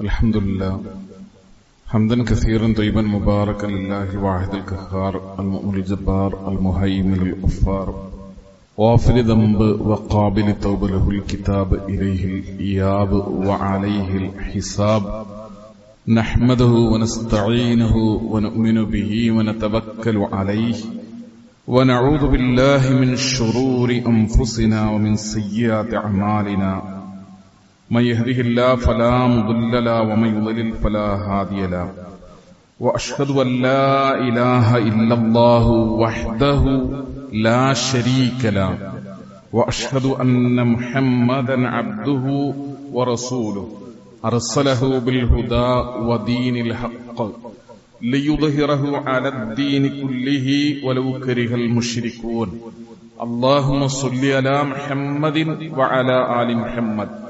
الحمد لله حمدا كثيرا طيبا مباركا لله الواحد القهار المؤمن الجبار المهيمن الغفار غافل ذنب وقابل التوب له الكتاب إليه الإياب وعليه الحساب نحمده ونستعينه ونؤمن به ونتوكل عليه ونعوذ بالله من شرور أنفسنا ومن سيئات أعمالنا من يهده الله فلا مضل له ومن يضلل فلا هادي له. وأشهد أن لا إله إلا الله وحده لا شريك له. وأشهد أن محمدا عبده ورسوله. أرسله بالهدى ودين الحق. ليظهره على الدين كله ولو كره المشركون. اللهم صل على محمد وعلى آل محمد.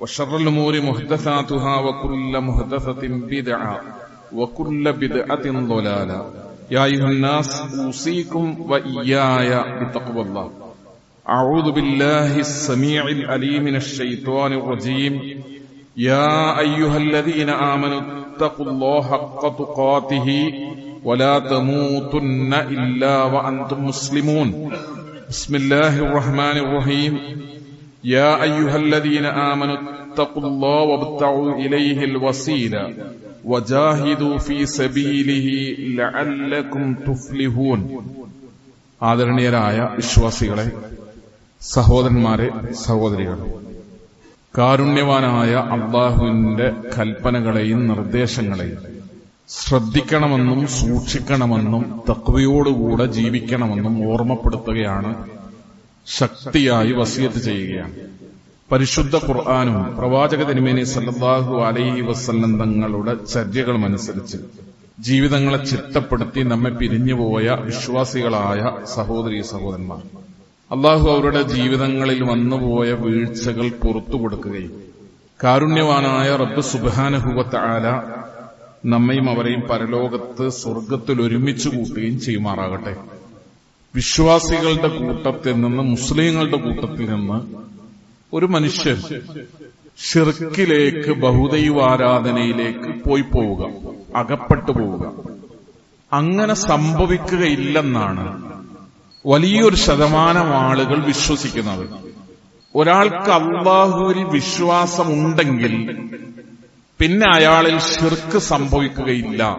وشر الأمور محدثاتها وكل محدثة بدعة وكل بدعة ضلالة. يا أيها الناس أوصيكم وإياي بتقوى الله. أعوذ بالله السميع العليم من الشيطان الرجيم. يا أيها الذين آمنوا اتقوا الله حق تقاته ولا تموتن إلا وأنتم مسلمون. بسم الله الرحمن الرحيم. يا أيها الذين آمنوا اتقوا الله وابتعوا إليه الوسيلة وجاهدوا في سبيله لعلكم تفلحون ആദരണീയരായ വിശ്വാസികളെ സഹോദരന്മാരെ സഹോദരികളെ കാരുണ്യവാനായ അള്ളാഹുവിന്റെ കൽപ്പനകളെയും നിർദ്ദേശങ്ങളെയും ശ്രദ്ധിക്കണമെന്നും സൂക്ഷിക്കണമെന്നും തക്വയോടുകൂടെ ജീവിക്കണമെന്നും ഓർമ്മപ്പെടുത്തുകയാണ് ശക്തിയായി വസിയത്ത് ചെയ്യുകയാണ്. പരിശുദ്ധ ഖുർആാനും പ്രവാചക തിരുമേനി സല്ലാഹു അലൈഹി വസല്ലം തങ്ങളുടെ ചര്യകളുമനുസരിച്ച് ജീവിതങ്ങളെ ചിട്ടപ്പെടുത്തി നമ്മെ പിരിഞ്ഞുപോയ വിശ്വാസികളായ സഹോദരി സഹോദരന്മാർ. അള്ളാഹു അവരുടെ ജീവിതങ്ങളിൽ വന്നുപോയ വീഴ്ചകൾ പുറത്തു കൊടുക്കുകയും കാരുണ്യവാനായ റബ്ബ് സുബാനഹുവത്ത് ആല നമ്മയും അവരെയും പരലോകത്ത് സ്വർഗത്തിൽ ഒരുമിച്ച് കൂട്ടുകയും ചെയ്യുമാറാകട്ടെ. വിശ്വാസികളുടെ കൂട്ടത്തിൽ നിന്ന് മുസ്ലിങ്ങളുടെ കൂട്ടത്തിൽ നിന്ന് ഒരു മനുഷ്യൻ ഷിർക്കിലേക്ക് ബഹുദൈവാരാധനയിലേക്ക് പോയി പോവുക അകപ്പെട്ടു പോവുക. അങ്ങനെ സംഭവിക്കുകയില്ലെന്നാണ് വലിയൊരു ശതമാനം ആളുകൾ വിശ്വസിക്കുന്നത്. ഒരാൾക്ക് അള്ളാഹുവിൽ വിശ്വാസമുണ്ടെങ്കിൽ പിന്നെ അയാളിൽ ഷിർക്ക് സംഭവിക്കുകയില്ല.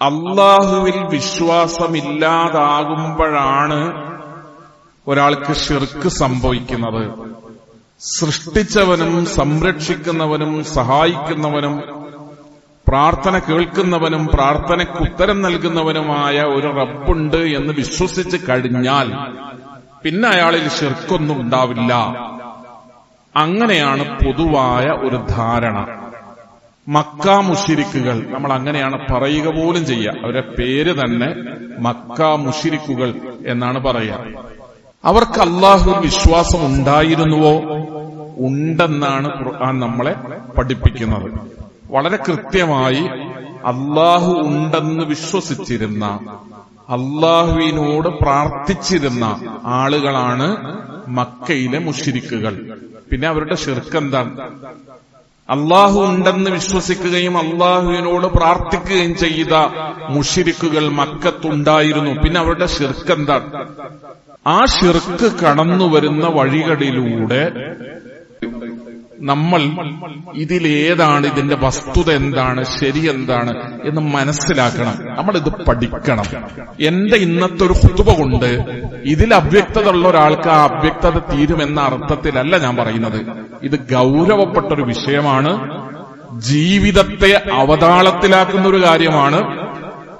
അള്ളാഹുവിൽ വിശ്വാസമില്ലാതാകുമ്പോഴാണ് ഒരാൾക്ക് ഷിർക്ക് സംഭവിക്കുന്നത്. സൃഷ്ടിച്ചവനും സംരക്ഷിക്കുന്നവനും സഹായിക്കുന്നവനും പ്രാർത്ഥന കേൾക്കുന്നവനും പ്രാർത്ഥനയ്ക്ക് ഉത്തരം നൽകുന്നവനുമായ ഒരു റബ്ബുണ്ട് എന്ന് വിശ്വസിച്ച് കഴിഞ്ഞാൽ പിന്നെ അയാളിൽ ഷിർക്കൊന്നും ഉണ്ടാവില്ല. അങ്ങനെയാണ് പൊതുവായ ഒരു ധാരണ. മക്ക മുഷിരിക്കുകൾ. നമ്മൾ അങ്ങനെയാണ് പറയുക പോലും ചെയ്യുക. അവരുടെ പേര് തന്നെ മക്ക മുഷിരിക്കുകൾ എന്നാണ് പറയുക. അവർക്ക് അള്ളാഹു വിശ്വാസം ഉണ്ടായിരുന്നുവോ? ഉണ്ടെന്നാണ് ഖുർആൻ നമ്മളെ പഠിപ്പിക്കുന്നത്. വളരെ കൃത്യമായി അള്ളാഹു ഉണ്ടെന്ന് വിശ്വസിച്ചിരുന്ന അള്ളാഹുവിനോട് പ്രാർത്ഥിച്ചിരുന്ന ആളുകളാണ് മക്കയിലെ മുഷിരിക്കുകൾ. പിന്നെ അവരുടെ ഷിർക്കെന്താണ് അള്ളാഹു ഉണ്ടെന്ന് വിശ്വസിക്കുകയും അള്ളാഹുവിനോട് പ്രാർത്ഥിക്കുകയും ചെയ്ത മുഷിരിക്കുകൾ മക്കത്തുണ്ടായിരുന്നു. പിന്നെ അവരുടെ ഷിർക്കെന്താണ് ആ ഷിർക്ക് കടന്നു വരുന്ന വഴികളിലൂടെ നമ്മൾ ഇതിലേതാണ് ഇതിന്റെ വസ്തുത എന്താണ് ശരി എന്താണ് എന്ന് മനസ്സിലാക്കണം. നമ്മൾ ഇത് പഠിക്കണം. എന്റെ ഇന്നത്തെ ഒരു കുതുവ കൊണ്ട് ഇതിൽ അവ്യക്തത ഉള്ള ഒരാൾക്ക് ആ അവ്യക്തത തീരുമെന്ന അർത്ഥത്തിലല്ല ഞാൻ പറയുന്നത്. ഇത് ഗൗരവപ്പെട്ട ഒരു വിഷയമാണ്. ജീവിതത്തെ അവതാളത്തിലാക്കുന്ന ഒരു കാര്യമാണ്.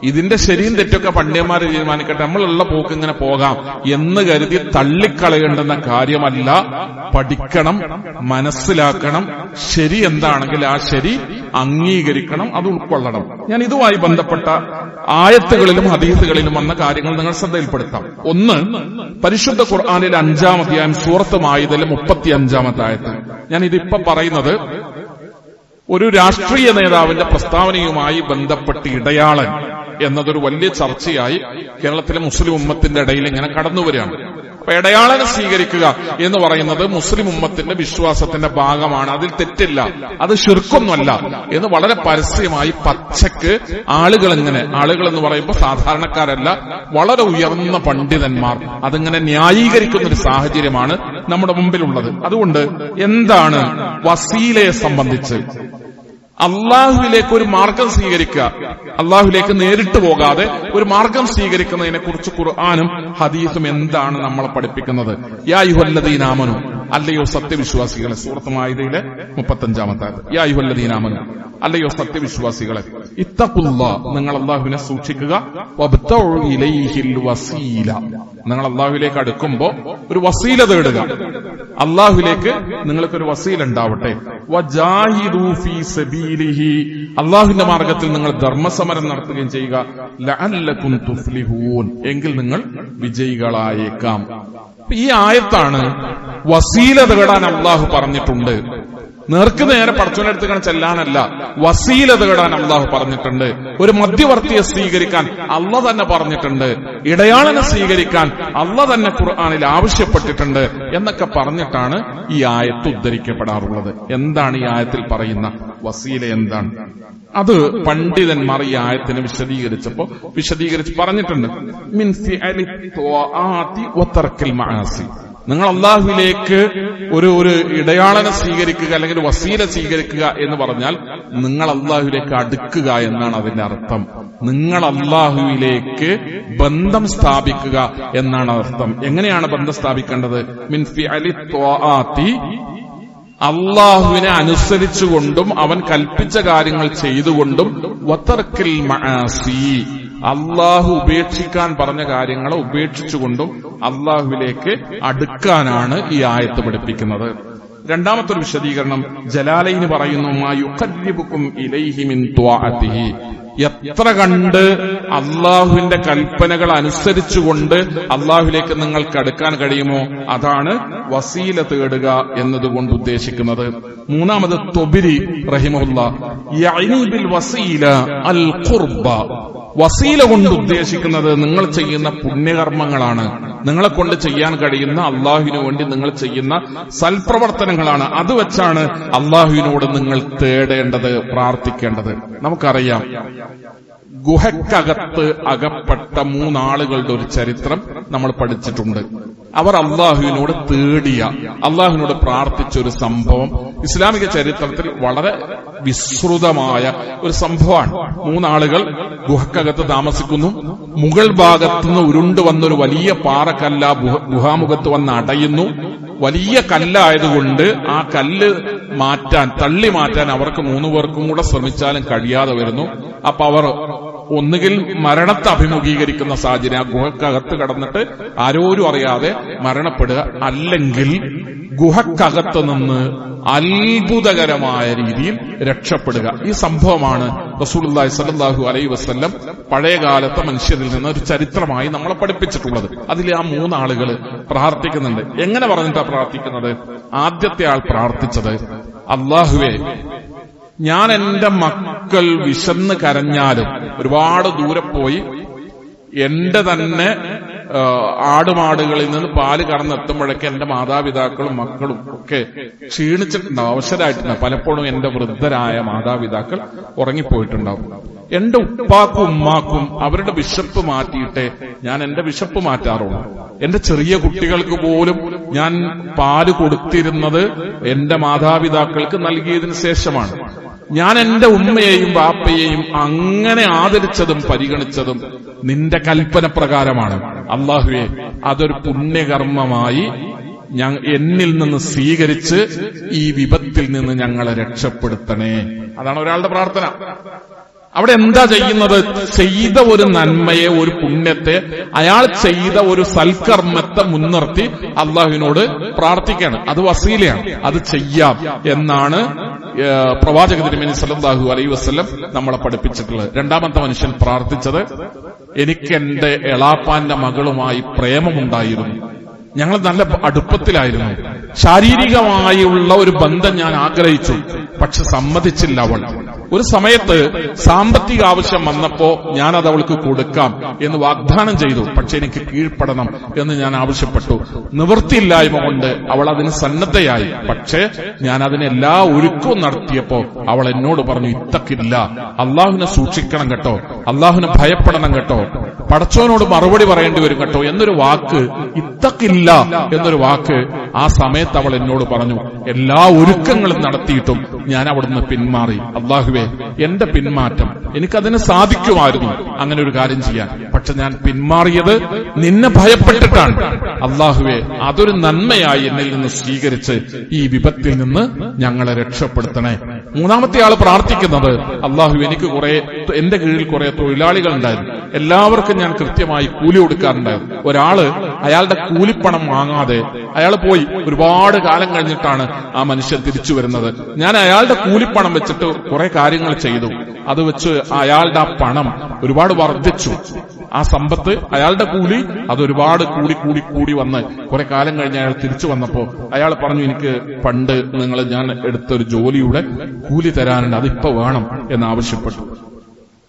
ഇതിന്റെ ശരിയും തെറ്റൊക്കെ പണ്ഡിതന്മാർ തീരുമാനിക്കട്ടെ. നമ്മളുള്ള പോക്ക് ഇങ്ങനെ പോകാം എന്ന് കരുതി തള്ളിക്കളയേണ്ടുന്ന കാര്യമല്ല. പഠിക്കണം മനസ്സിലാക്കണം ശരി എന്താണെങ്കിൽ ആ ശരി അംഗീകരിക്കണം അത് ഉൾക്കൊള്ളണം. ഞാൻ ഇതുമായി ബന്ധപ്പെട്ട ആയത്തുകളിലും ഹദീസുകളിലും വന്ന കാര്യങ്ങൾ നിങ്ങൾ ശ്രദ്ധയിൽപ്പെടുത്താം. ഒന്ന് പരിശുദ്ധ ഖുർആാനിലെ അഞ്ചാം അധ്യായം സൂറത്ത് മുപ്പത്തി അഞ്ചാമത്തെ ആയത്ത്. ഞാൻ ഇതിപ്പോ പറയുന്നത് ഒരു രാഷ്ട്രീയ നേതാവിന്റെ പ്രസ്താവനയുമായി ബന്ധപ്പെട്ട് ഇടയാളൻ എന്നതൊരു വലിയ ചർച്ചയായി കേരളത്തിലെ മുസ്ലിം ഉമ്മത്തിന്റെ ഇടയിൽ ഇങ്ങനെ കടന്നു വരികയാണ്. അപ്പൊ ഇടയാളനെ സ്വീകരിക്കുക എന്ന് പറയുന്നത് മുസ്ലിം ഉമ്മത്തിന്റെ വിശ്വാസത്തിന്റെ ഭാഗമാണ്. അതിൽ തെറ്റില്ല. അത് ശിർക്കൊന്നുമല്ല എന്ന് വളരെ പരസ്യമായി പച്ചക്ക് ആളുകൾ ഇങ്ങനെ ആളുകൾ എന്ന് പറയുമ്പോൾ സാധാരണക്കാരല്ല വളരെ ഉയർന്ന പണ്ഡിതന്മാർ. അതിങ്ങനെ ന്യായീകരിക്കുന്ന ഒരു സാഹചര്യമാണ് നമ്മുടെ മുമ്പിലുള്ളത്. അതുകൊണ്ട് എന്താണ് വസീലയെ സംബന്ധിച്ച് അള്ളാഹുവിലേക്ക് ഒരു മാർഗം സ്വീകരിക്കുക. അള്ളാഹുവിലേക്ക് നേരിട്ട് പോകാതെ ഒരു മാർഗം സ്വീകരിക്കുന്നതിനെ കുറിച്ച് ഖുർആാനും ഹദീസും എന്താണ് നമ്മളെ പഠിപ്പിക്കുന്നത്? യാ അല്ലയോ സത്യവിശ്വാസികളെ സുഹൃത്തുമായതിലെ മുപ്പത്തഞ്ചാമത്തെ യാ അല്ലയോ സത്യവിശ്വാസികളെ ഇത്തപ്പുള്ള നിങ്ങൾ അള്ളാഹുവിനെ സൂക്ഷിക്കുക വസീല. നിങ്ങൾ അള്ളാഹുലേക്ക് അടുക്കുമ്പോ ഒരു വസീല തേടുക. അള്ളാഹുലേക്ക് നിങ്ങൾക്ക് ഒരു വസീല ഉണ്ടാവട്ടെ. അള്ളാഹുവിന്റെ മാർഗത്തിൽ നിങ്ങൾ ധർമ്മസമരം നടത്തുകയും ചെയ്യുക. എങ്കിൽ നിങ്ങൾ വിജയികളായേക്കാം. ഈ ആയത്താണ് വസീല തേടാൻ അള്ളാഹു പറഞ്ഞിട്ടുണ്ട്. നേർക്ക് നേരെ പടച്ചോനെടുത്ത് ചെല്ലാനല്ല. വസീല തേടാൻ അള്ളാഹു പറഞ്ഞിട്ടുണ്ട്. ഒരു മധ്യവർത്തിയെ സ്വീകരിക്കാൻ അള്ള തന്നെ പറഞ്ഞിട്ടുണ്ട്. ഇടയാളനെ സ്വീകരിക്കാൻ അള്ള തന്നെ ഖുർആാനിൽ ആവശ്യപ്പെട്ടിട്ടുണ്ട് എന്നൊക്കെ പറഞ്ഞിട്ടാണ് ഈ ആയത്ത് ഉദ്ധരിക്കപ്പെടാറുള്ളത്. എന്താണ് ഈ ആയത്തിൽ പറയുന്ന വസീല എന്താണ്? അത് പണ്ഡിതന്മാർ ഈ ആയത്തിനെ വിശദീകരിച്ചപ്പോ വിശദീകരിച്ച് പറഞ്ഞിട്ടുണ്ട്. മിൻ ഫിഅലി വതർക്കിൽ മആസി നിങ്ങൾ അള്ളാഹുവിലേക്ക് ഒരു ഒരു ഇടയാളനെ സ്വീകരിക്കുക അല്ലെങ്കിൽ വസീല സ്വീകരിക്കുക എന്ന് പറഞ്ഞാൽ നിങ്ങൾ അള്ളാഹുവിലേക്ക് അടുക്കുക എന്നാണ് അതിന്റെ അർത്ഥം. നിങ്ങൾ അള്ളാഹുവിലേക്ക് ബന്ധം സ്ഥാപിക്കുക എന്നാണ് അർത്ഥം. എങ്ങനെയാണ് ബന്ധം സ്ഥാപിക്കേണ്ടത്? മിൻഫി അലി ത്വാത്തി അള്ളാഹുവിനെ അനുസരിച്ചുകൊണ്ടും അവൻ കൽപ്പിച്ച കാര്യങ്ങൾ ചെയ്തുകൊണ്ടും വത്തർക്കിൽ മആസി അള്ളാഹു ഉപേക്ഷിക്കാൻ പറഞ്ഞ കാര്യങ്ങളെ ഉപേക്ഷിച്ചുകൊണ്ടും അള്ളാഹുവിലേക്ക് അടുക്കാനാണ് ഈ ആയത്ത് പഠിപ്പിക്കുന്നത്. രണ്ടാമത്തെ ഒരു വിശദീകരണം ജലാലയിന് പറയുന്നു മാ ഇലൈഹിമിൻ ഇലൈഹി മിൻ ത്വാഅതിഹി എത്ര കണ്ട് അള്ളാഹുവിന്റെ കൽപ്പനകൾ അനുസരിച്ചുകൊണ്ട് അള്ളാഹുവിലേക്ക് നിങ്ങൾക്ക് അടുക്കാൻ കഴിയുമോ? അതാണ് വസീല തേടുക എന്നതുകൊണ്ട് ഉദ്ദേശിക്കുന്നത്. മൂന്നാമത് തൊബിരി റഹിമുല്ല വസീല അൽ ഖുർബ. വസീല കൊണ്ട് ഉദ്ദേശിക്കുന്നത് നിങ്ങൾ ചെയ്യുന്ന പുണ്യകർമ്മങ്ങളാണ്. നിങ്ങളെ കൊണ്ട് ചെയ്യാൻ കഴിയുന്ന അള്ളാഹുവിനു വേണ്ടി നിങ്ങൾ ചെയ്യുന്ന സൽപ്രവർത്തനങ്ങളാണ്. അത് വെച്ചാണ് അള്ളാഹുവിനോട് നിങ്ങൾ തേടേണ്ടത് പ്രാർത്ഥിക്കേണ്ടത്. നമുക്കറിയാം ഗുഹക്കകത്ത് അകപ്പെട്ട മൂന്നാളുകളുടെ ഒരു ചരിത്രം നമ്മൾ പഠിച്ചിട്ടുണ്ട്. അവർ അള്ളാഹുവിനോട് തേടിയ അള്ളാഹുവിനോട് പ്രാർത്ഥിച്ച ഒരു സംഭവം ഇസ്ലാമിക ചരിത്രത്തിൽ വളരെ വിസ്തൃതമായ ഒരു സംഭവമാണ്. മൂന്നാളുകൾ ഗുഹക്കകത്ത് താമസിക്കുന്നു. മുഗൾ ഭാഗത്തുനിന്ന് ഉരുണ്ടു വന്നൊരു വലിയ പാറക്കല്ല ഗുഹാമുഖത്ത് വന്ന് അടയുന്നു. വലിയ കല്ലായതുകൊണ്ട് ആ കല്ല് മാറ്റാൻ തള്ളി മാറ്റാൻ അവർക്ക് മൂന്നു പേർക്കും കൂടെ ശ്രമിച്ചാലും കഴിയാതെ വരുന്നു. അപ്പൊ അവർ ഒന്നുകിൽ മരണത്തെ അഭിമുഖീകരിക്കുന്ന സാഹചര്യം. ആ ഗുഹക്കകത്ത് കടന്നിട്ട് ആരോരും അറിയാതെ മരണപ്പെടുക അല്ലെങ്കിൽ ഗുഹക്കകത്ത് നിന്ന് അത്ഭുതകരമായ രീതിയിൽ രക്ഷപ്പെടുക. ഈ സംഭവമാണ് റസൂലുള്ളാഹി സ്വല്ലല്ലാഹു അലൈ വസ്ല്ലം പഴയകാലത്തെ മനുഷ്യരിൽ നിന്ന് ഒരു ചരിത്രമായി നമ്മളെ പഠിപ്പിച്ചിട്ടുള്ളത്. അതിൽ ആ മൂന്നാളുകൾ പ്രാർത്ഥിക്കുന്നുണ്ട്. എങ്ങനെ പറഞ്ഞിട്ടാണ് പ്രാർത്ഥിക്കുന്നത്? ആദ്യത്തെ ആൾ പ്രാർത്ഥിച്ചത് അള്ളാഹുവേ ഞാൻ എന്റെ മക്കൾ വിശന്ന് കരഞ്ഞാലും ഒരുപാട് ദൂരെ പോയി എന്റെ തന്നെ ആടുമാടുകളിൽ നിന്ന് പാൽ കടന്നെത്തുമ്പോഴൊക്കെ എന്റെ മാതാപിതാക്കളും മക്കളും ഒക്കെ ക്ഷീണിച്ചിട്ടുണ്ടാവും അവശരായിട്ടുണ്ടാവും പലപ്പോഴും എന്റെ വൃദ്ധരായ മാതാപിതാക്കൾ ഉറങ്ങിപ്പോയിട്ടുണ്ടാവും. എന്റെ ഉപ്പാക്കും ഉമ്മാക്കും അവരുടെ വിശപ്പ് മാറ്റിയിട്ട് ഞാൻ എന്റെ വിശപ്പ് മാറ്റാറുള്ളൂ. എന്റെ ചെറിയ കുട്ടികൾക്ക് പോലും ഞാൻ പാൽ കൊടുത്തിരുന്നത് എന്റെ മാതാപിതാക്കൾക്ക് നൽകിയതിനു ശേഷമാണ്. ഞാൻ എന്റെ ഉമ്മയെയും ബാപ്പയെയും അങ്ങനെ ആദരിച്ചതും പരിഗണിച്ചതും നിന്റെ കൽപ്പന പ്രകാരമാണ് അള്ളാഹുവെ അതൊരു പുണ്യകർമ്മമായി എന്നിൽ നിന്ന് സ്വീകരിച്ച് ഈ വിപത്തിൽ നിന്ന് ഞങ്ങളെ രക്ഷപ്പെടുത്തണേ. അതാണ് ഒരാളുടെ പ്രാർത്ഥന. അവിടെ എന്താ ചെയ്യുന്നത്? ചെയ്ത ഒരു നന്മയെ ഒരു പുണ്യത്തെ അയാൾ ചെയ്ത ഒരു സൽക്കർമ്മത്തെ മുൻനിർത്തി അള്ളാഹുവിനോട് പ്രാർത്ഥിക്കുകയാണ്. അത് വസീലയാണ്. അത് ചെയ്യാം എന്നാണ് പ്രവാചക തിരുമേനി സല്ലല്ലാഹു അലൈ വസ്ലം നമ്മളെ പഠിപ്പിച്ചിട്ടുള്ളത്. രണ്ടാമത്തെ മനുഷ്യൻ പ്രാർത്ഥിച്ചത് എനിക്ക് എന്റെ എളാപ്പാന്റെ മകളുമായി പ്രേമമുണ്ടായിരുന്നു. ഞങ്ങൾ നല്ല അടുപ്പത്തിലായിരുന്നു. ശാരീരികമായുള്ള ഒരു ബന്ധം ഞാൻ ആഗ്രഹിച്ചു. പക്ഷെ സമ്മതിച്ചില്ല അവൾ. ഒരു സമയത്ത് സാമ്പത്തിക ആവശ്യം വന്നപ്പോ ഞാൻ അത് അവൾക്ക് കൊടുക്കാം എന്ന് വാഗ്ദാനം ചെയ്തു. പക്ഷെ എനിക്ക് കീഴ്പ്പെടണം എന്ന് ഞാൻ ആവശ്യപ്പെട്ടു. നിവൃത്തിയില്ലായ്മ കൊണ്ട് അവൾ അതിന് സന്നദ്ധയായി. പക്ഷേ ഞാൻ അതിനെല്ലാ ഒരുക്കവും നടത്തിയപ്പോ അവൾ എന്നോട് പറഞ്ഞു ഇത്തക്കില്ല. അള്ളാഹുവിനെ സൂക്ഷിക്കണം കേട്ടോ. അള്ളാഹുവിനെ ഭയപ്പെടണം കേട്ടോ. പടച്ചോനോട് മറുപടി പറയേണ്ടി വരും കേട്ടോ. എന്നൊരു വാക്ക് ഇത്തക്കില്ല എന്നൊരു വാക്ക് ആ സമയത്ത് അവൾ എന്നോട് പറഞ്ഞു എല്ലാ ഒരുക്കങ്ങളും നടത്തിയിട്ടും ഞാൻ അവിടുന്ന് പിന്മാറി. അള്ളാഹുവെ എന്റെ പിന്മാറ്റം എനിക്കതിന് സാധിക്കുമായിരുന്നു അങ്ങനെ ഒരു കാര്യം ചെയ്യാൻ. പക്ഷെ ഞാൻ പിന്മാറിയത് നിന്നെ ഭയപ്പെട്ടിട്ടാണ്. അള്ളാഹുവെ അതൊരു നന്മയായി എന്നിൽ നിന്ന് സ്വീകരിച്ച് ഈ വിപത്തിൽ നിന്ന് ഞങ്ങളെ രക്ഷപ്പെടുത്തണേ. മൂന്നാമത്തെ ആൾ പ്രാർത്ഥിക്കുന്നത് അള്ളാഹു എനിക്ക് കുറെ എന്റെ കീഴിൽ കുറെ തൊഴിലാളികൾ ഉണ്ടായിരുന്നു എല്ലാവർക്കും ഞാൻ കൃത്യമായി കൂലി കൊടുക്കാറുണ്ടായിരുന്നു. ഒരാൾ അയാളുടെ കൂലിപ്പണം വാങ്ങാതെ അയാൾ പോയി ഒരുപാട് കാലം കഴിഞ്ഞിട്ടാണ് ആ മനുഷ്യൻ തിരിച്ചു വരുന്നത്. ഞാൻ അയാളുടെ കൂലിപ്പണം വെച്ചിട്ട് കുറെ കാര്യങ്ങൾ ചെയ്തു. അത് വെച്ച് അയാളുടെ ആ പണം ഒരുപാട് വർദ്ധിച്ചു. ആ സമ്പത്ത് അയാളുടെ കൂലി അത് ഒരുപാട് കൂടി കൂടി കൂടി വന്ന് കുറെ കാലം കഴിഞ്ഞ് അയാൾ തിരിച്ചു വന്നപ്പോ അയാൾ പറഞ്ഞു എനിക്ക് പണ്ട് നിങ്ങൾ ഞാൻ എടുത്തൊരു ജോലിയുടെ കൂലി തരാനുണ്ട്. അതിപ്പോ വേണം എന്ന് ആവശ്യപ്പെട്ടു.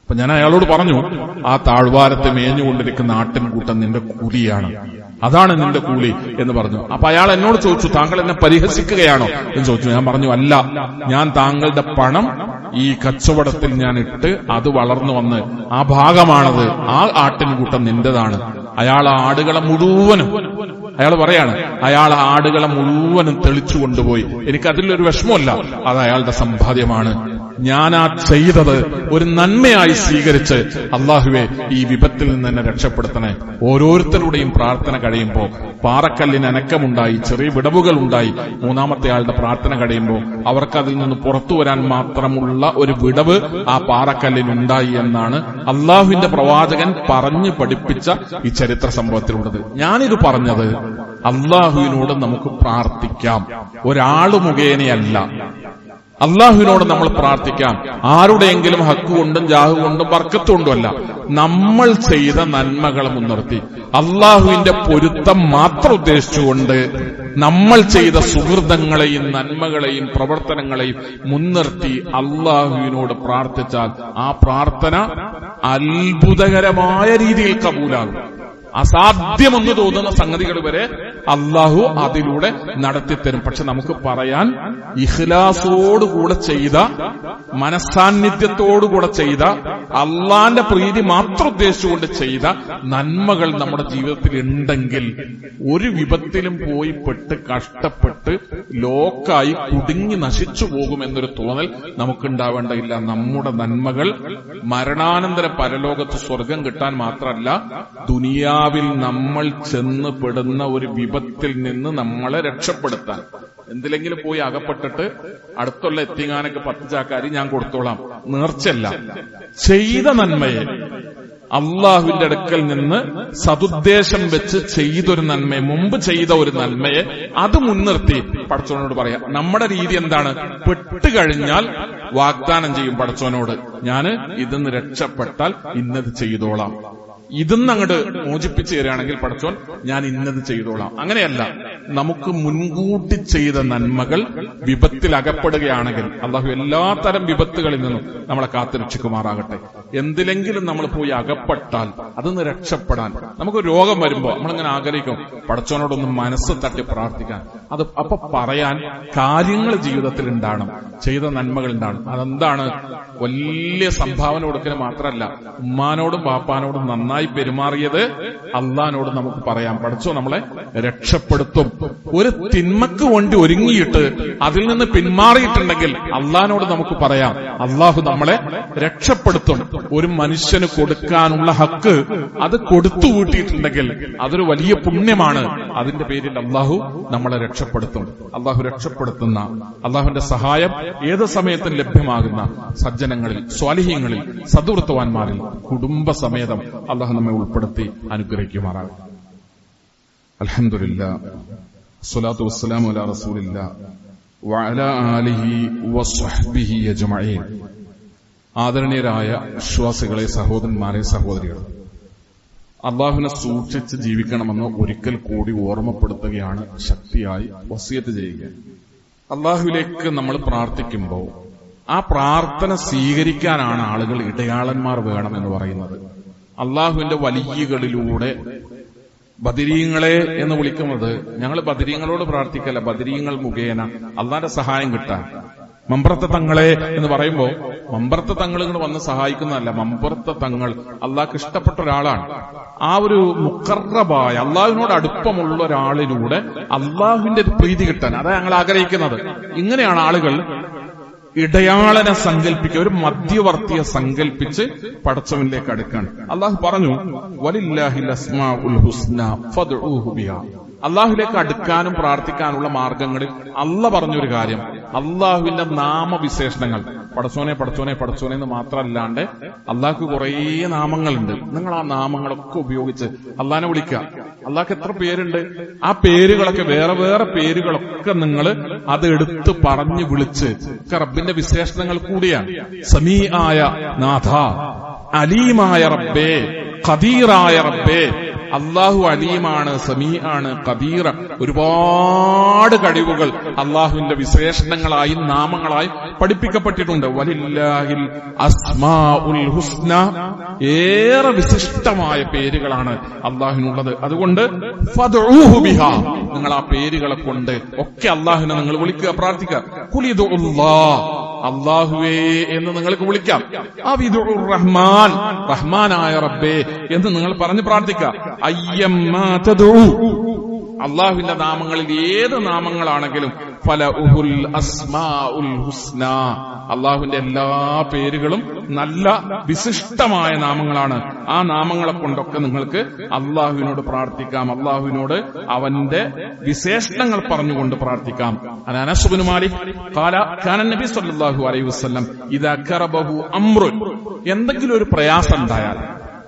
അപ്പൊ ഞാൻ അയാളോട് പറഞ്ഞു ആ താഴ്വാരത്തെ മേഞ്ഞുകൊണ്ടിരിക്കുന്ന ആട്ടിൻകൂട്ടം നിന്റെ കൂലിയാണ്. അതാണ് നിന്റെ കൂലി എന്ന് പറഞ്ഞു. അപ്പൊ അയാൾ എന്നോട് ചോദിച്ചു താങ്കൾ എന്നെ പരിഹസിക്കുകയാണോ? എന്ന് ചോദിച്ചു. ഞാൻ പറഞ്ഞു അല്ല ഞാൻ താങ്കളുടെ പണം ഈ കച്ചവടത്തിൽ ഞാൻ ഇട്ട് അത് വളർന്നു വന്ന് ആ ഭാഗമാണത്. ആ ആട്ടിൻകൂട്ടം നിന്റേതാണ്. അയാൾ ആടുകളെ മുഴുവനും അയാൾ പറയാണ് അയാൾ ആടുകളെ മുഴുവനും തെളിച്ചു കൊണ്ടുപോയി. എനിക്ക് അതിലൊരു വിഷമമല്ല അത് അയാളുടെ സമ്പാദ്യമാണ്. ഞാൻ ആ ചെയ്തത്. ഒരു നന്മയായി സ്വീകരിച്ച് അള്ളാഹുവെ ഈ വിപത്തിൽ നിന്ന് എന്നെ രക്ഷപ്പെടുത്തണേ. ഓരോരുത്തരുടെയും പ്രാർത്ഥന കഴിയുമ്പോൾ പാറക്കല്ലിന് അനക്കമുണ്ടായി ചെറിയ വിടവുകൾ ഉണ്ടായി മൂന്നാമത്തെ ആളുടെ പ്രാർത്ഥന കഴിയുമ്പോൾ അവർക്ക് അതിൽ നിന്ന് പുറത്തു വരാൻ മാത്രമുള്ള ഒരു വിടവ് ആ പാറക്കല്ലിനുണ്ടായി എന്നാണ് അള്ളാഹുവിന്റെ പ്രവാചകൻ പറഞ്ഞു പഠിപ്പിച്ച ഈ ചരിത്ര സംഭവത്തിലുള്ളത്. ഞാനിത് പറഞ്ഞത് അള്ളാഹുവിനോട് നമുക്ക് പ്രാർത്ഥിക്കാം. ഒരാൾ മുഖേനയല്ല. അള്ളാഹുവിനോട് നമ്മൾ പ്രാർത്ഥിക്കാം. ആരുടെയെങ്കിലും ഹക്ക് കൊണ്ടും ജാഹു കൊണ്ടും വർക്കത്ത് കൊണ്ടുമല്ല നമ്മൾ ചെയ്ത നന്മകളെ മുൻനിർത്തി. അള്ളാഹുവിന്റെ പൊരുത്തം മാത്രം ഉദ്ദേശിച്ചുകൊണ്ട് നമ്മൾ ചെയ്ത സുഹൃതങ്ങളെയും നന്മകളെയും പ്രവർത്തനങ്ങളെയും മുൻനിർത്തി അള്ളാഹുവിനോട് പ്രാർത്ഥിച്ചാൽ ആ പ്രാർത്ഥന അത്ഭുതകരമായ രീതിയിൽ കബൂലാകും. അസാധ്യമെന്ന് തോന്നുന്ന സംഗതികൾ വരെ അള്ളാഹു അതിലൂടെ നടത്തിത്തരും. പക്ഷെ നമുക്ക് പറയാൻ ഇഖ്ലാസോടുകൂടെ ചെയ്ത മനസാന്നിധ്യത്തോടുകൂടെ ചെയ്ത അള്ളാന്റെ പ്രീതി മാത്രം ഉദ്ദേശിച്ചുകൊണ്ട് ചെയ്ത നന്മകൾ നമ്മുടെ ജീവിതത്തിൽ ഉണ്ടെങ്കിൽ ഒരു വിപത്തിലും പോയി പെട്ട് കഷ്ടപ്പെട്ട് ലോക്കായി കുടുങ്ങി നശിച്ചു പോകും എന്നൊരു തോന്നൽ നമുക്കുണ്ടാവേണ്ടയില്ല നമ്മുടെ നന്മകൾ മരണാനന്തര പരലോകത്ത് സ്വർഗം കിട്ടാൻ മാത്രമല്ല ദുനിയാവിൽ നമ്മൾ ചെന്ന് പെടുന്ന ഒരു വിപത്തിൽ നിന്ന് നമ്മളെ രക്ഷപ്പെടുത്താൻ. എന്തിലെങ്കിലും പോയി അകപ്പെട്ടിട്ട് അടുത്തുള്ള എത്തിങ്ങാനൊക്കെ പത്ത് ചാക്കാരി ഞാൻ കൊടുത്തോളാം. നേർച്ചല്ല ചെയ്ത നന്മയെ. അള്ളാഹുവിന്റെ അടുക്കൽ നിന്ന് സതുദ്ദേശം വെച്ച് ചെയ്തൊരു നന്മയെ മുമ്പ് ചെയ്ത ഒരു നന്മയെ അത് മുൻനിർത്തി പടച്ചോനോട് പറയാം. നമ്മുടെ രീതി എന്താണ്? പെട്ടുകഴിഞ്ഞാൽ വാഗ്ദാനം ചെയ്യും പടച്ചോനോട് ഞാൻ ഇതിന്ന് രക്ഷപ്പെട്ടാൽ ഇന്നത് ചെയ്തോളാം. ഇതിന്ന് അങ്ങോട്ട് മോചിപ്പിച്ചു തരികയാണെങ്കിൽ പടച്ചോൻ ഞാൻ ഇന്നത് ചെയ്തോളാം. അങ്ങനെയല്ല. നമുക്ക് മുൻകൂട്ടി ചെയ്ത നന്മകൾ വിപത്തിൽ അകപ്പെടുകയാണെങ്കിൽ അള്ളാഹു എല്ലാ തരം വിപത്തുകളിൽ നിന്നും നമ്മളെ കാത്തുരക്ഷിക്കുമാറാകട്ടെ എന്തിലെങ്കിലും നമ്മൾ പോയി അകപ്പെട്ടാൽ അതൊന്ന് രക്ഷപ്പെടാൻ നമുക്ക് രോഗം വരുമ്പോ നമ്മളിങ്ങനെ ആഗ്രഹിക്കും? പടച്ചോനോടൊന്ന് മനസ്സ് തട്ടി പ്രാർത്ഥിക്കാൻ. അത് അപ്പൊ പറയാൻ കാര്യങ്ങൾ ജീവിതത്തിൽ ഉണ്ടാകണം. ചെയ്ത നന്മകൾ ഉണ്ടാകണം. അതെന്താണ്? വലിയ സംഭാവന കൊടുക്കൽ മാത്രമല്ല ഉമ്മാനോടും ബാപ്പാനോടും നന്നായി നന്നായി പെരുമാറിയത് അള്ളഹാനോട് നമുക്ക് പറയാം. പഠിച്ചോ നമ്മളെ? രക്ഷപ്പെടുത്തും. ഒരു തിന്മക്ക് വേണ്ടി ഒരുങ്ങിയിട്ട് അതിൽ നിന്ന് പിന്മാറിയിട്ടുണ്ടെങ്കിൽ അള്ളഹാനോട് നമുക്ക് പറയാം. അള്ളാഹു നമ്മളെ രക്ഷപ്പെടുത്തും. ഒരു മനുഷ്യന് കൊടുക്കാനുള്ള ഹക്ക് അത് കൊടുത്തു കൂട്ടിയിട്ടുണ്ടെങ്കിൽ അതൊരു വലിയ പുണ്യമാണ്. അതിന്റെ പേരിൽ അള്ളാഹു നമ്മളെ രക്ഷപ്പെടുത്തും. അള്ളാഹു രക്ഷപ്പെടുത്തുന്ന അള്ളാഹുവിന്റെ സഹായം ഏത് സമയത്തും ലഭ്യമാകുന്ന സജ്ജനങ്ങളിൽ സ്വാലിഹ്യങ്ങളിൽ സദുവൃത്തവാന്മാരിൽ കുടുംബസമേതം അള്ളാഹു നമ്മെ ഉൾപ്പെടുത്തി അനുഗ്രഹിക്കുമാറാകും അലഹമില്ല സ്വലാത്തു വസ്സലാം അല റസൂലില്ല ആദരണീയരായ വിശ്വാസികളെ സഹോദരന്മാരെ സഹോദരികൾ അള്ളാഹുവിനെ സൂക്ഷിച്ച് ജീവിക്കണമെന്ന് ഒരിക്കൽ കൂടി ഓർമ്മപ്പെടുത്തുകയാണ് ശക്തിയായി വസിയത്ത് ചെയ്യുക. അള്ളാഹുവിലേക്ക് നമ്മൾ പ്രാർത്ഥിക്കുമ്പോൾ ആ പ്രാർത്ഥന സ്വീകരിക്കാനാണ് ആളുകൾ ഇടയാളന്മാർ വേണമെന്ന് പറയുന്നത്. അള്ളാഹുവിന്റെ വലിയകളിലൂടെ ബദിരീങ്ങളെ എന്ന് വിളിക്കുന്നത്. ഞങ്ങൾ ബദിരീങ്ങളോട് പ്രാർത്ഥിക്കല്ല ബദിരീങ്ങൾ മുഖേന അള്ളാന്റെ സഹായം കിട്ടാൻ. മമ്പ്രത്ത തങ്ങളെ എന്ന് പറയുമ്പോൾ മമ്പ്രത്ത തങ്ങൾ ഇങ്ങോട്ട് വന്ന് സഹായിക്കുന്നതല്ല മമ്പ്രത്ത തങ്ങൾ അള്ളാഹ്ക്ക് ഇഷ്ടപ്പെട്ട ഒരാളാണ്. ആ ഒരു മുക്കറബായ അള്ളാഹുവിനോട് അടുപ്പമുള്ള ഒരാളിലൂടെ അള്ളാഹുവിന്റെ പ്രീതി കിട്ടാൻ. അതാ ഞങ്ങൾ ആഗ്രഹിക്കുന്നത്. ഇങ്ങനെയാണ് ആളുകൾ ഇടയാളനെ സങ്കല്പിക്കുക ഒരു മധ്യവർത്തിയെ സങ്കല്പിച്ച് പടച്ചവനിലേക്ക് അടുക്കാണ് അള്ളാഹു പറഞ്ഞു വലില്ലാഹിൽ ഹുസ്ന ഫദ്ഉഹു ബിഹാ. അള്ളാഹുലേക്ക് അടുക്കാനും പ്രാർത്ഥിക്കാനുള്ള മാർഗങ്ങളിൽ അല്ല പറഞ്ഞൊരു കാര്യം. അള്ളാഹുവിന്റെ നാമവിശേഷണങ്ങൾ. പടച്ചോനെ പടച്ചോനെ പടച്ചോനെ എന്ന് മാത്രമല്ലാണ്ട് അള്ളാഹ്ക്ക് കുറേ നാമങ്ങളുണ്ട്. നിങ്ങൾ ആ നാമങ്ങളൊക്കെ ഉപയോഗിച്ച് അള്ളാഹിനെ വിളിക്കുക. അള്ളാഹ്ക്ക് എത്ര പേരുണ്ട്? ആ പേരുകളൊക്കെ വേറെ വേറെ പേരുകളൊക്കെ നിങ്ങൾ അത് എടുത്ത് പറഞ്ഞു വിളിച്ച് ഒക്കെ റബ്ബിന്റെ വിശേഷണങ്ങൾ കൂടിയാണ്. സമീ ആയ നാഥ അലീമായ റബ്ബേ ഖദീറായ റബ്ബേ അള്ളാഹു അലീമാണ് സമീ ആണ് കബീറ ഒരുപാട് കഴിവുകൾ അള്ളാഹുവിന്റെ വിശേഷണങ്ങളായും നാമങ്ങളായും പഠിപ്പിക്കപ്പെട്ടിട്ടുണ്ട് വലില്ലാഹിൽ അസ്മാ ഉൽ ഹുസ്ന ഏറെ വിശിഷ്ടമായ പേരുകളാണ് അള്ളാഹുനുള്ളത് അതുകൊണ്ട്. നിങ്ങൾ ആ പേരുകളെ കൊണ്ട് ഒക്കെ അള്ളാഹുനെ നിങ്ങൾ വിളിക്കുക പ്രാർത്ഥിക്കുക കുലിദു അള്ളാഹുവേ എന്ന് നിങ്ങൾക്ക് വിളിക്കാം. അവിദുർ റഹ്മാൻ. റഹ്മാനായ റബ്ബേ എന്ന് നിങ്ങൾ പറഞ്ഞു പ്രാർത്ഥിക്കാം അയ്യമ്മാ അള്ളാഹുവിന്റെ നാമങ്ങളിൽ ഏത് നാമങ്ങളാണെങ്കിലും ഫല ഉഹുൽ അസ്മാ ഉൽ ഹുസ്ന. അള്ളാഹുവിന്റെ എല്ലാ പേരുകളും നല്ല വിശിഷ്ടമായ നാമങ്ങളാണ്. ആ നാമങ്ങളെ കൊണ്ടൊക്കെ നിങ്ങൾക്ക് അള്ളാഹുവിനോട് പ്രാർത്ഥിക്കാം. അള്ളാഹുവിനോട് അവന്റെ വിശേഷണങ്ങൾ പറഞ്ഞുകൊണ്ട് പ്രാർത്ഥിക്കാം. അനസുബിന് മാലിക് നബി സല്ലാഹു അലൈഹി വസല്ലം ഇദാ കറബഹു അമ്രുൻ എന്തെങ്കിലും ഒരു പ്രയാസം ഉണ്ടായാൽ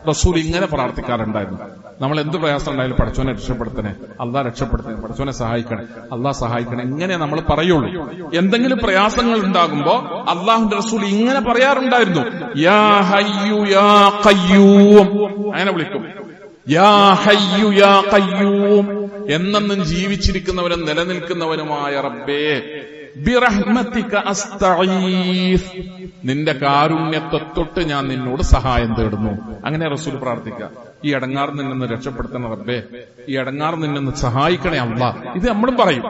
റസൂൽ ഇങ്ങനെ പ്രാർത്ഥിക്കാറുണ്ടായിരുന്നു. നമ്മൾ എന്ത് പ്രയാസം ഉണ്ടായാലും പഠിച്ചോനെ രക്ഷപ്പെടുത്തണേ. അള്ളാഹ് രക്ഷപ്പെടുത്തണേ. പഠിച്ചോനെ സഹായിക്കണേ. അള്ളാഹ് സഹായിക്കണേ. ഇങ്ങനെ നമ്മൾ പറയുള്ളൂ. എന്തെങ്കിലും പ്രയാസങ്ങൾ ഉണ്ടാകുമ്പോ അള്ളാഹുന്റെ റസൂൽ ഇങ്ങനെ പറയാറുണ്ടായിരുന്നു. യാ ഹയ്യു യാ ഖയ്യൂം. അങ്ങനെ വിളിക്കും. യാ ഹയ്യു യാ ഖയ്യൂം. എന്നെന്നും ജീവിച്ചിരിക്കുന്നവനും നിലനിൽക്കുന്നവനുമായ റബ്ബേ നിന്റെ കാരുണ്യത്തെ തൊട്ട് ഞാൻ നിന്നോട് സഹായം തേടുന്നു. അങ്ങനെ റസൂൽ പ്രാർത്ഥിക്കുക. ഈ ഇടങ്ങാർ നിന്നെന്ന് രക്ഷപ്പെടുത്തണ റബ്ബേ. ഈ ഇടങ്ങാർ നിന്നെന്ന് സഹായിക്കണേ അല്ല ഇത് നമ്മളും പറയും.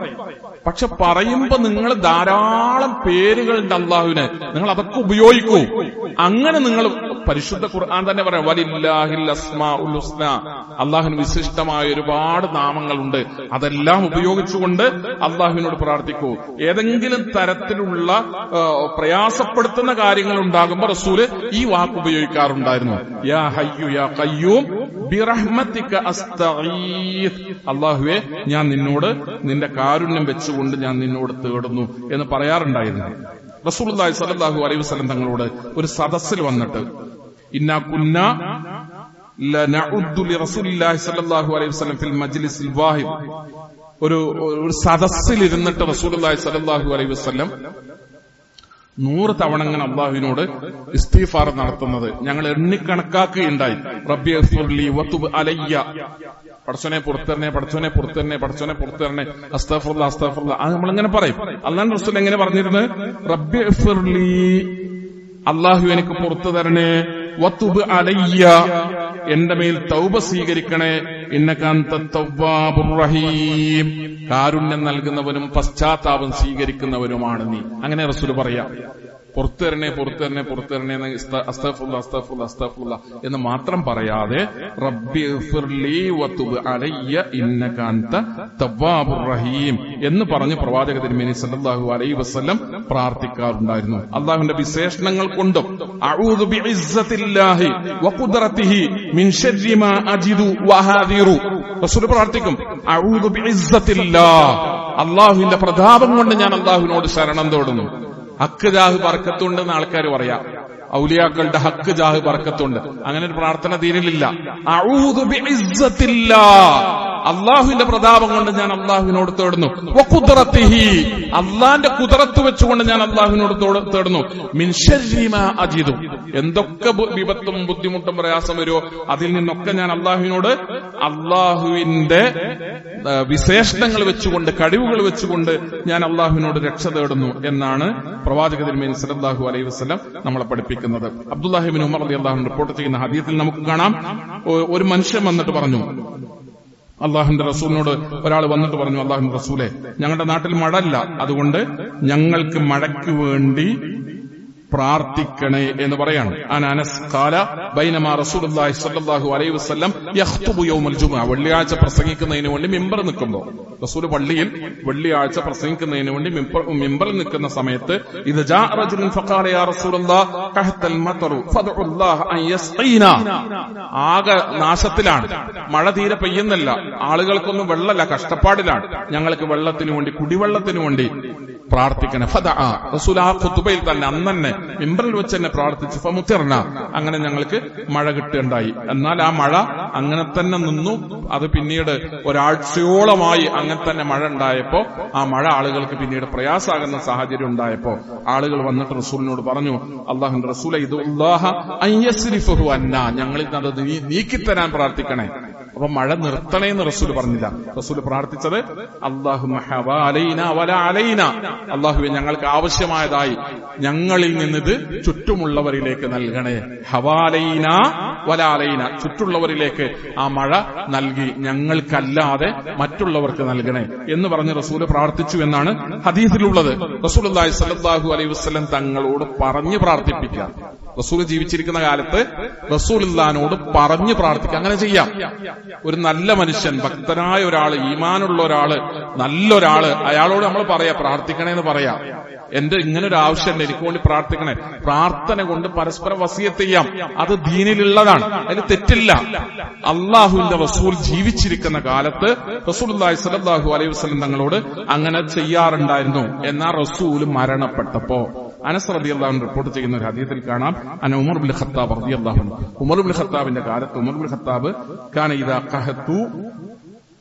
പക്ഷെ പറയുമ്പോ നിങ്ങൾ ധാരാളം പേരുകളുണ്ട് അള്ളാഹുവിന്. നിങ്ങൾ അതൊക്കെ ഉപയോഗിക്കൂ. അങ്ങനെ നിങ്ങൾ പരിശുദ്ധ ഖുർആൻ തന്നെ പറയാം. വലില്ലാഹിൽ അസ്മാഉൽ ഹുസ്ന. വിശിഷ്ടമായ ഒരുപാട് നാമങ്ങളുണ്ട്. അതെല്ലാം ഉപയോഗിച്ചുകൊണ്ട് അള്ളാഹുവിനോട് പ്രാർത്ഥിക്കൂ. ഏതെങ്കിലും തരത്തിലുള്ള പ്രയാസപ്പെടുത്തുന്ന കാര്യങ്ങൾ ഉണ്ടാകുമ്പോ റസൂൽ ഈ വാക്ക് ഉപയോഗിക്കാറുണ്ടായിരുന്നു. യാ ഹയ്യു യാ കയ്യൂം അള്ളാഹുവെ ഞാൻ നിന്നോട് നിന്റെ കാരുണ്യം വെച്ചുകൊണ്ട് ഞാൻ നിന്നോട് തേടുന്നു എന്ന് പറയാറുണ്ടായിരുന്നു. റസൂലുള്ളാഹി സ്വല്ലല്ലാഹു അലൈഹി വസ്ലം തങ്ങളോട് ഒരു സദസ്സിൽ വന്നിട്ട് ഇന്നാ കുന്ന ഒരു സദസ്സിൽ ഇരുന്നിട്ട് സ്വല്ലല്ലാഹു അലൈഹി വസല്ലം നൂറ് തവണ അങ്ങനെ അള്ളാഹുവിനോട് ഇസ്തീഫാർ നടത്തുന്നത്. ഞങ്ങൾ എണ്ണിക്കണക്കാക്കുകയുണ്ടായി റബ്ബി അഫ്ഫുർലി വത്തുബ് അലയ്യ. പടച്ചോനെ പുറത്തെറിനെ പടച്ചോനെ പുറത്തെറിനെ പടച്ചോനെ പുറത്തെറിനെ അസ്തഫുല്ല അസ്തഫുല്ല അത് നമ്മളിങ്ങനെ പറയും? അള്ളാൻ റസൂൽ എങ്ങനെ പറഞ്ഞിരുന്നത്? റബ്ബി അള്ളാഹു എനിക്ക് പുറത്തു തരണേ. വത്തുബ് അലയ്യ എന്റെ മേൽ തൗബ സ്വീകരിക്കണേ റഹീം. കാരുണ്യം നൽകുന്നവനും പശ്ചാത്താപം സ്വീകരിക്കുന്നവനുമാണ് നീ. അങ്ങനെ റസൂൽ പറയാം. പുറത്തുതരണേ പുറത്തു തരണേ എന്ന് തരണേ അസ്തഫുല്ല അസ്തഫുല്ല അസ്തഗ്ഫിറുല്ലാ എന്ന് മാത്രം പറയാതെ റഹീം എന്ന് പറഞ്ഞ് പ്രവാചക തിരുമേനി സല്ലാഹു അലൈ വസ്ലം പ്രാർത്ഥിക്കാറുണ്ടായിരുന്നു. അള്ളാഹുവിന്റെ വിശേഷണങ്ങൾ കൊണ്ടും പ്രാർത്ഥിക്കും അള്ളാഹുവിന്റെ പ്രതാപം കൊണ്ട് ഞാൻ അള്ളാഹുവിനോട് ശരണം തേടുന്നു. ഹക്ക് ജാഹ് ബർക്കത്തുണ്ടെന്ന് ആൾക്കാർ പറയാം. ഔലിയാക്കളുടെ ഹക്ക് ജാഹ് പറക്കത്തുണ്ട്. അങ്ങനെ ഒരു പ്രാർത്ഥന തീരലില്ല. അള്ളാഹുവിന്റെ പ്രതാപം കൊണ്ട് ഞാൻ അള്ളാഹുവിനോട് തേടുന്നു. അള്ളാന്റെ കുതിരത്ത് വെച്ചുകൊണ്ട് ഞാൻ അള്ളാഹുവിനോട് തേടുന്നു. അജിദു. എന്തൊക്കെ വിപത്തും ബുദ്ധിമുട്ടും പ്രയാസം വരുമോ അതിൽ നിന്നൊക്കെ ഞാൻ അള്ളാഹുവിനോട് അള്ളാഹുവിന്റെ വിശേഷണങ്ങൾ വെച്ചുകൊണ്ട് കഴിവുകൾ വെച്ചുകൊണ്ട് ഞാൻ അള്ളാഹുവിനോട് രക്ഷ തേടുന്നു എന്നാണ് പ്രവാചക തിരുമേനി സല്ലല്ലാഹു അലൈഹി വസല്ലം നമ്മളെ പഠിപ്പിക്കുന്നത്. അബ്ദുല്ലാഹിബിൻ ഉമർ അലി അള്ളാഹു റിപ്പോർട്ട് ചെയ്യുന്ന ഹദീത്തിൽ നമുക്ക് കാണാം. ഒരു മനുഷ്യൻ വന്നിട്ട് പറഞ്ഞു അള്ളാഹുന്റെ റസൂലിനോട് ഒരാൾ വന്നിട്ട് പറഞ്ഞു അള്ളാഹുന്റെ റസൂലെ ഞങ്ങളുടെ നാട്ടിൽ മഴല്ല അതുകൊണ്ട് ഞങ്ങൾക്ക് മഴയ്ക്ക് വേണ്ടി പ്രാർത്ഥിക്കണേ എന്ന് പറയാണ്. അനസ് കാല ബൈനമാ റസൂലുള്ളാഹി സ്വല്ലല്ലാഹു അലൈഹി വസല്ലം യഖ്തുബു യൗമൽ ജുമുഅ വെള്ളിയാഴ്ച പ്രസംഗിക്കുന്നതിന് വേണ്ടി മിമ്പർ നിൽക്കുമ്പോൾ റസൂൽ പള്ളിയിൽ വെള്ളിയാഴ്ച പ്രസംഗിക്കുന്നതിന് വേണ്ടി മിമ്പറിൽ നിൽക്കുന്ന സമയത്ത് ഇത് ഫഖാല യാ അൻ യസ്ഖീനാ. ആകെ നാശത്തിലാണ്. മഴ തീരെ പെയ്യുന്നില്ല. ആളുകൾക്കൊന്നും വെള്ളമല്ല കഷ്ടപ്പാടിലാണ്. ഞങ്ങൾക്ക് വെള്ളത്തിനു വേണ്ടി കുടിവെള്ളത്തിനു വേണ്ടി പ്രാർത്ഥിക്കണം. ആ റസൂൽ ആ ഖുതുബയിൽ തന്നെ അന്ന് തന്നെ മിമ്പറിൽ വെച്ച് തന്നെ പ്രാർത്ഥിച്ചു ഫമുത്തിറന അങ്ങനെ ഞങ്ങൾക്ക് മഴ കിട്ടുകയുണ്ടായി. എന്നാൽ ആ മഴ അങ്ങനെ തന്നെ നിന്നു. അത് പിന്നീട് ഒരാഴ്ചയോളമായി അങ്ങനെ തന്നെ മഴ ഉണ്ടായപ്പോ ആ മഴ ആളുകൾക്ക് പിന്നീട് പ്രയാസാകുന്ന സാഹചര്യം ഉണ്ടായപ്പോ ആളുകൾ വന്നിട്ട് റസൂലിനോട് പറഞ്ഞു അള്ളാഹുന്റെ റസൂല ഇത് അന്ന. ഞങ്ങളിൽ നിന്ന് അത് നീക്കിത്തരാൻ പ്രാർത്ഥിക്കണേ. അപ്പൊ മഴ നിർത്തണേ എന്ന് റസൂൽ പറഞ്ഞില്ല. റസൂൽ പ്രാർത്ഥിച്ചത് അള്ളാഹു അള്ളാഹുവെ ഞങ്ങൾക്ക് ആവശ്യമായതായി ഞങ്ങളിൽ നിന്നിത് ചുറ്റുമുള്ളവരിലേക്ക് നൽകണേ. ഹവാലൈന വലാലൈന ചുറ്റുള്ളവരിലേക്ക് ആ മഴ നൽകി ഞങ്ങൾക്കല്ലാതെ മറ്റുള്ളവർക്ക് നൽകണേ എന്ന് പറഞ്ഞ് റസൂൽ പ്രാർത്ഥിച്ചു എന്നാണ് ഹദീസിലുള്ളത്. റസൂൽ അലൈഹി വസല്ലം തങ്ങളോട് പറഞ്ഞു പ്രാർത്ഥിപ്പിക്കുക. റസൂൽ ജീവിച്ചിരിക്കുന്ന കാലത്ത് റസൂലില്ലാനോട് പറഞ്ഞു പ്രാർത്ഥിക്കാം അങ്ങനെ ചെയ്യാം. ഒരു നല്ല മനുഷ്യൻ ഭക്തനായ ഒരാൾ ഈമാനുള്ള ഒരാൾ നല്ലൊരാൾ അയാളോട് നമ്മൾ പറയാ പ്രാർത്ഥിക്കണേന്ന് പറയാ. എന്റെ ഇങ്ങനെ ഒരു ആവശ്യമുണ്ട് എനിക്ക് വേണ്ടി പ്രാർത്ഥിക്കണേ. പ്രാർത്ഥന കൊണ്ട് പരസ്പരം വസിയത്ത് ചെയ്യാം. അത് ദീനിലുള്ളതാണ്. അതിന് തെറ്റില്ല. അള്ളാഹുവിന്റെ റസൂൽ ജീവിച്ചിരിക്കുന്ന കാലത്ത് റസൂൽ സല്ലല്ലാഹു അലൈഹി വസ്ലം തങ്ങളോട് അങ്ങനെ ചെയ്യാറുണ്ടായിരുന്നു. എന്നാ റസൂൽ മരണപ്പെട്ടപ്പോ അനസ് റളിയല്ലാഹു അൻഹു റിപ്പോർട്ട് ചെയ്യുന്ന ഒരു ഹദീസിൽ കാണാം. അന ഉമർ ബിൻ ഖത്താബ് റളിയല്ലാഹു അൻഹു. ഉമർ ബിൻ ഖത്താബിന്റെ കാലത്ത് ഉമർ ബിൻ ഖത്താബ് കാന ഇദാ ഖഹത്തു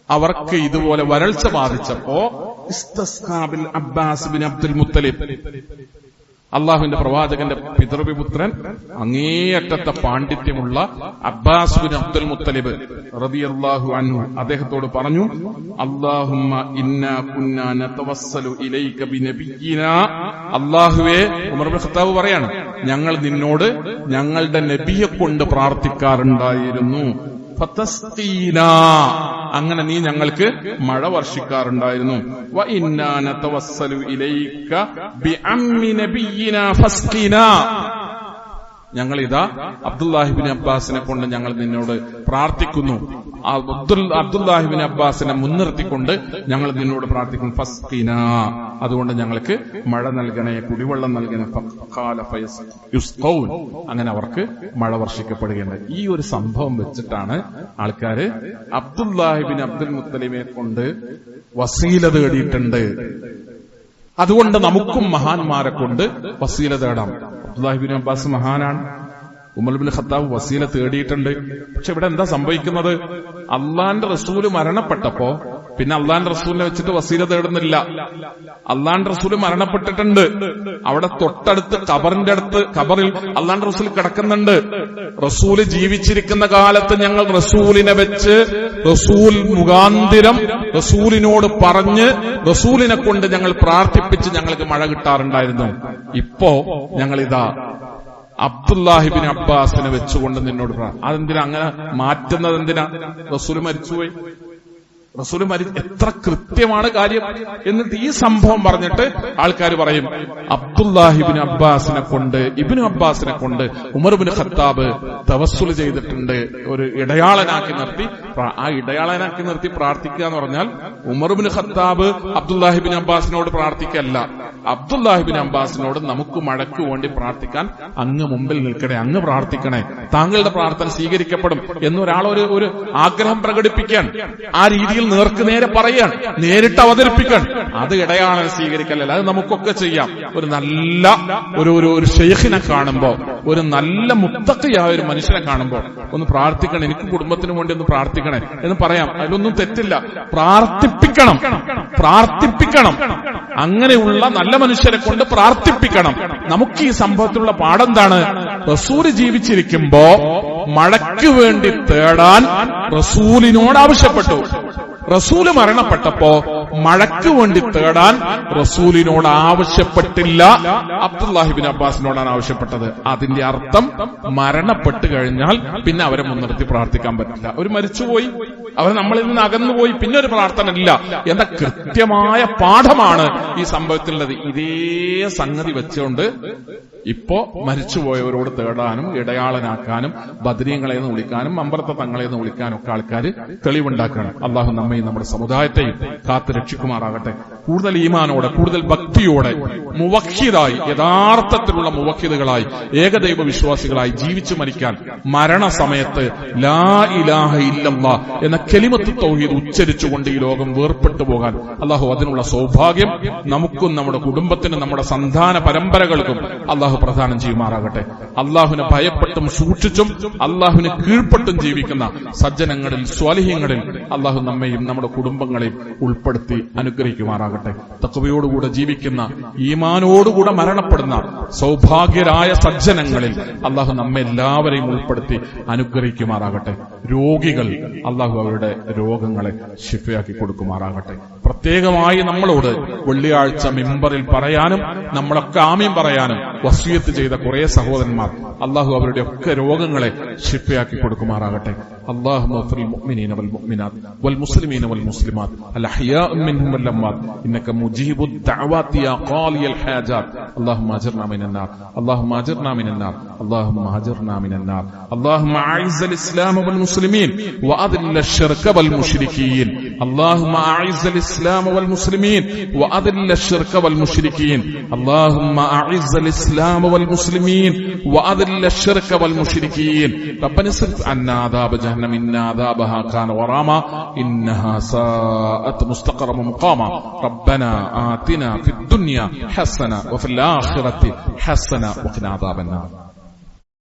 അവർക്ക് ഇതുപോലെ വരൾച്ച ബാധിച്ചപ്പോ അബ്ബാസ് ബിൻ അബ്ദുൽ മുത്തലിബ് അള്ളാഹുവിന്റെ പ്രവാചകന്റെ പിതൃവിപുത്രൻ അങ്ങേയറ്റത്തെ പാണ്ഡിത്യമുള്ള അബ്ബാസ് ബിൻ അബ്ദുൽ മുത്തലിബ് റബി അള്ളാഹു അൻഹു അദ്ദേഹത്തോട് പറഞ്ഞു അല്ലാഹുമ്മ ഇന്നാ ഇലൈക ഉമർ ഖത്താബ് പറയാണ് ഞങ്ങൾ നിന്നോട് ഞങ്ങളുടെ നബിയെ കൊണ്ട് പ്രാർത്ഥിക്കാറുണ്ടായിരുന്നു. അങ്ങനെ നീ ഞങ്ങൾക്ക് മഴ വർഷിക്കാറുണ്ടായിരുന്നു. വ ഞങ്ങൾ ഇതാ അബ്ദുല്ലാഹിബിൻ അബ്ബാസിനെ കൊണ്ട് ഞങ്ങൾ നിന്നോട് പ്രാർത്ഥിക്കുന്നു. അബ്ദുല്ലാഹിബിൻ അബ്ബാസിനെ മുൻനിർത്തിക്കൊണ്ട് ഞങ്ങൾ നിന്നോട് പ്രാർത്ഥിക്കുന്നു. ഫസ്കിന അതുകൊണ്ട് ഞങ്ങൾക്ക് മഴ നൽകണേ കുടിവെള്ളം നൽകണേ. അങ്ങനെ അവർക്ക് മഴ വർഷിക്കപ്പെടുകയുണ്ട് ഈ ഒരു സംഭവം വെച്ചിട്ടാണ് ആൾക്കാര് അബ്ദുല്ലാഹിബിൻ അബ്ദുൽ മുത്തലിമെ കൊണ്ട് വസീല തേടിയിട്ടുണ്ട് അതുകൊണ്ട് നമുക്കും മഹാന്മാരെ കൊണ്ട് വസീല തേടാം. അബ്ദുല്ലാഹിബിൻ അബ്ബാസ് മഹാനാണ്. ഉമർബിൻ ഖത്താബ് വസീല തേടിയിട്ടുണ്ട്. പക്ഷെ ഇവിടെ എന്താ സംഭവിക്കുന്നത്? അള്ളാന്റെ റസൂൽ മരണപ്പെട്ടപ്പോ പിന്നെ അള്ളാന്റെ റസൂലിനെ വെച്ചിട്ട് വസീല തേടുന്നില്ല. അള്ളാന്റെ റസൂൽ മരണപ്പെട്ടിട്ടുണ്ട്. അവിടെ തൊട്ടടുത്ത് ഖബറിന്റെ അടുത്ത് ഖബറിൽ അള്ളാന്റെ റസൂൽ കിടക്കുന്നുണ്ട്. റസൂൽ ജീവിച്ചിരിക്കുന്ന കാലത്ത് ഞങ്ങൾ റസൂലിനെ വെച്ച് റസൂൽ മുഖാന്തിരം റസൂലിനോട് പറഞ്ഞ് റസൂലിനെ കൊണ്ട് ഞങ്ങൾ പ്രാർത്ഥിപ്പിച്ച് ഞങ്ങൾക്ക് മഴ കിട്ടാറുണ്ടായിരുന്നു. ഇപ്പോ ഞങ്ങൾ ഇതാ അബ്ദുല്ലാഹിബിൻ അബ്ബാസിനെ വെച്ചുകൊണ്ട് നിന്നോട് അതെന്തിനാ അങ്ങനെ മാറ്റുന്നത് എന്തിനാ റസൂൽ മരിച്ചുപോയി. റസൂൽ മരി എത്ര കൃത്യമാണ് കാര്യം എന്നിട്ട് ഈ സംഭവം പറഞ്ഞിട്ട് ആൾക്കാർ പറയും അബ്ദുല്ലാഹിബിൻ അബ്ബാസിനെ കൊണ്ട് ഇബിൻ അബ്ബാസിനെ കൊണ്ട് ഉമർബിൻ ഖത്താബ് തവസ്സുൽ ചെയ്തിട്ടുണ്ട്. ഒരു ഇടയാളനാക്കി നിർത്തി ആ ഇടയാളനാക്കി നിർത്തി പ്രാർത്ഥിക്കുക എന്ന് പറഞ്ഞാൽ ഉമർബിൻ ഖത്താബ് അബ്ദുല്ലാഹിബിൻ അബ്ബാസിനോട് പ്രാർത്ഥിക്കല്ല. അബ്ദുല്ലാഹിബിൻ അബ്ബാസിനോട് നമുക്ക് മഴയ്ക്ക് വേണ്ടി പ്രാർത്ഥിക്കാൻ അങ്ങ് മുമ്പിൽ നിൽക്കണേ അങ്ങ് പ്രാർത്ഥിക്കണേ. താങ്കളുടെ പ്രാർത്ഥന സ്വീകരിക്കപ്പെടും എന്നൊരാൾ ഒരു ഒരു ആഗ്രഹം പ്രകടിപ്പിക്കാൻ ആ രീതിയിൽ നേർക്ക് നേരെ പറയാണ്. നേരിട്ട് അവതരിപ്പിക്കാൻ. അത് ഇടയാണ് സ്വീകരിക്കലല്ല അത് നമുക്കൊക്കെ ചെയ്യാം. ഒരു നല്ല ഒരു ഒരു ഒരു ഷെയ്ഖിനെ കാണുമ്പോ ഒരു നല്ല മുത്തക്കയായ ഒരു മനുഷ്യനെ കാണുമ്പോൾ ഒന്ന് പ്രാർത്ഥിക്കണം. എനിക്ക് കുടുംബത്തിന് വേണ്ടി ഒന്ന് പ്രാർത്ഥിക്കണേ എന്ന് പറയാം. അതിലൊന്നും തെറ്റില്ല. പ്രാർത്ഥിപ്പിക്കണം. പ്രാർത്ഥിപ്പിക്കണം. അങ്ങനെയുള്ള നല്ല മനുഷ്യരെ കൊണ്ട് പ്രാർത്ഥിപ്പിക്കണം. നമുക്ക് ഈ സംഭവത്തിലുള്ള പാടെന്താണ് റസൂൽ ജീവിച്ചിരിക്കുമ്പോ മഴയ്ക്ക് വേണ്ടി തേടാൻ റസൂലിനോട് ആവശ്യപ്പെട്ടു. റസൂൽ മരണപ്പെട്ടപ്പോ മഴയ്ക്ക് വേണ്ടി തേടാൻ റസൂലിനോട് ആവശ്യപ്പെട്ടില്ല. അബ്ദുല്ലാഹിബിൻ അബ്ബാസിനോടാണ് ആവശ്യപ്പെട്ടത്. അതിന്റെ അർത്ഥം മരണപ്പെട്ടു കഴിഞ്ഞാൽ പിന്നെ അവരെ മുൻനിർത്തി പ്രാർത്ഥിക്കാൻ പറ്റില്ല. അവർ മരിച്ചുപോയി. അവർ നമ്മളിൽ നിന്ന് അകന്നുപോയി. പിന്നെ ഒരു പ്രാർത്ഥന ഇല്ല. എന്ന കൃത്യമായ പാഠമാണ് ഈ സംഭവത്തിലുള്ളത്. ഇതേ സംഗതി വെച്ചുകൊണ്ട് ഇപ്പോ മരിച്ചുപോയവരോട് തേടാനും ഇടയാളനാക്കാനും ബദ്രീങ്ങളെ എന്ന് വിളിക്കാനും അമ്പർത്ത തങ്ങളെ എന്ന് വിളിക്കാനും ഒക്കെ ആൾക്കാർ തെളിവുണ്ടാക്കണം അള്ളാഹു നമ്മയും നമ്മുടെ സമുദായത്തെയും കാത്തു രക്ഷിക്കുമാറാകട്ടെ. കൂടുതൽ ഈമാനോടെ കൂടുതൽ ഭക്തിയോടെ മുവഖിദായി യഥാർത്ഥത്തിലുള്ള മുവഖിദുകളായി ഏകദൈവ വിശ്വാസികളായി ജീവിച്ചു മരിക്കാൻ മരണസമയത്ത് ലാ ഇലാഹ ഇല്ലമ്മ എന്ന കെലിമത്ത് തൗഹീദ് ഉച്ചരിച്ചുകൊണ്ട് ഈ ലോകം വേർപെട്ടു പോകാൻ അള്ളാഹു അതിനുള്ള സൗഭാഗ്യം നമുക്കും നമ്മുടെ കുടുംബത്തിനും നമ്മുടെ സന്താന പരമ്പരകൾക്കും അള്ളാഹു പ്രദാനം ചെയ്യുമാറാകട്ടെ. അള്ളാഹുവിനെ ഭയപ്പെട്ടും സൂക്ഷിച്ചും അള്ളാഹുവിന് കീഴ്പ്പെട്ടും ജീവിക്കുന്ന സജ്ജനങ്ങളിൽ സ്വാലിഹ്യങ്ങളിൽ അള്ളാഹു നമ്മയും നമ്മുടെ കുടുംബങ്ങളെയും ഉൾപ്പെടുത്തി അനുഗ്രഹിക്കുമാറാകട്ടെ. തക്കവയോടുകൂടെ ജീവിക്കുന്ന ഈമാനോടുകൂടെ മരണപ്പെടുന്ന സൗഭാഗ്യരായ സജ്ജനങ്ങളിൽ അള്ളാഹു നമ്മെ എല്ലാവരെയും ഉൾപ്പെടുത്തി അനുഗ്രഹിക്കുമാറാകട്ടെ. രോഗികൾ അള്ളാഹു അവരുടെ രോഗങ്ങളെ ശിഫയാക്കി കൊടുക്കുമാറാകട്ടെ. പ്രത്യേകമായി നമ്മളോട് വെള്ളിയാഴ്ച മിമ്പറിൽ പറയാനും നമ്മളൊക്കെ ആമയും പറയാനും വസീയത്ത് ചെയ്ത കുറെ സഹോദരന്മാർ അള്ളാഹു അവരുടെ ഒക്കെ രോഗങ്ങളെ ശിഫയാക്കി കൊടുക്കുമാറാകട്ടെ اللهم اغفر للمؤمنين والمؤمنات والمسلمين والمسلمات الأحياء منهم والأموات إنك مجيب الدعوات يا قاضي الحاجات اللهم أجرنا من النار اللهم أجرنا من النار اللهم أجرنا من النار اللهم أعز الإسلام والمسلمين وأذل الشرك والمشركين اللهم أعز الإسلام والمسلمين وأذل الشرك والمشركين اللهم أعز الإسلام والمسلمين وأذل الشرك والمشركين. ربنا اصرف عنا عذاب جهنم إن عذابها كان غراما إنها ساءت مستقرا ومقاما ربنا آتنا في الدنيا حسنة وفي الآخرة حسنة وقنا عذاب النار.